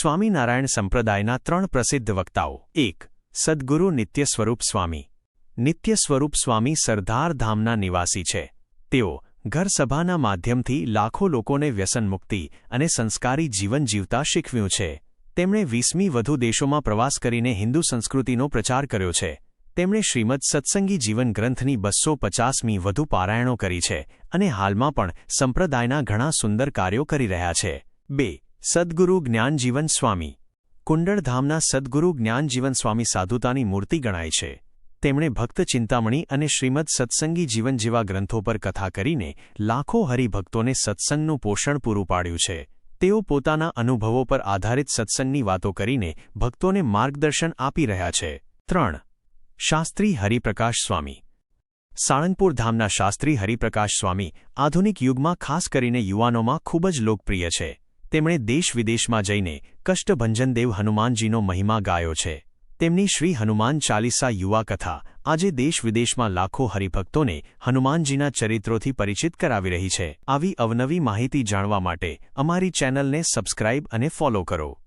સ્વામિનારાયણ સંપ્રદાયના ત્રણ પ્રસિદ્ધ વક્તાઓ. એક, સદ્ગુરુ નિત્ય સ્વરૂપ સ્વામી. નિત્ય સ્વરૂપ સ્વામી સરદાર ધામના નિવાસી છે. તેઓ ઘરસભાના માધ્યમથી લાખો લોકોને વ્યસનમુક્તિ અને સંસ્કારી જીવન જીવતા શીખવ્યું છે. તેમણે વીસમી વધુ દેશોમાં પ્રવાસ કરીને હિન્દુ સંસ્કૃતિનો પ્રચાર કર્યો છે. તેમણે શ્રીમદ સત્સંગી જીવન ગ્રંથની બસો પચાસમી વધુ પારાયણો કરી છે અને હાલમાં પણ સંપ્રદાયના ઘણા સુંદર કાર્યો કરી રહ્યા છે. બે સદ્ગુરુ જ્ઞાનજીવન સ્વામી. કુંડળધામના સદ્ગુરુ જ્ઞાનજીવન સ્વામી સાધુતાની મૂર્તિ ગણાય છે. તેમણે ભક્ત ચિંતામણી અને શ્રીમદ સત્સંગી જીવન જેવા ગ્રંથો પર કથા કરીને લાખો હરિભક્તોને સત્સંગનું પોષણ પૂરું પાડ્યું છે. તેઓ પોતાના અનુભવો પર આધારિત સત્સંગની વાતો કરીને ભક્તોને માર્ગદર્શન આપી રહ્યા છે. ત્રણ. શાસ્ત્રી હરિપ્રકાશ સ્વામી. સાળંગપુર ધામના શાસ્ત્રી હરિપ્રકાશ સ્વામી આધુનિક યુગમાં ખાસ કરીને યુવાનોમાં ખૂબ જ લોકપ્રિય છે. તેમણે દેશ વિદેશમાં જઈને કષ્ટભંજનદેવ હનુમાનજીનો મહિમા ગાયો છે. તેમની શ્રી હનુમાન ચાલીસા યુવા કથા આજે દેશ વિદેશમાં લાખો હરિભક્તોને હનુમાનજીના ચરિત્રોથી પરિચિત કરાવી રહી છે. આવી અવનવી માહિતી જાણવા માટે અમારી ચેનલને સબસ્ક્રાઇબ અને ફોલો કરો.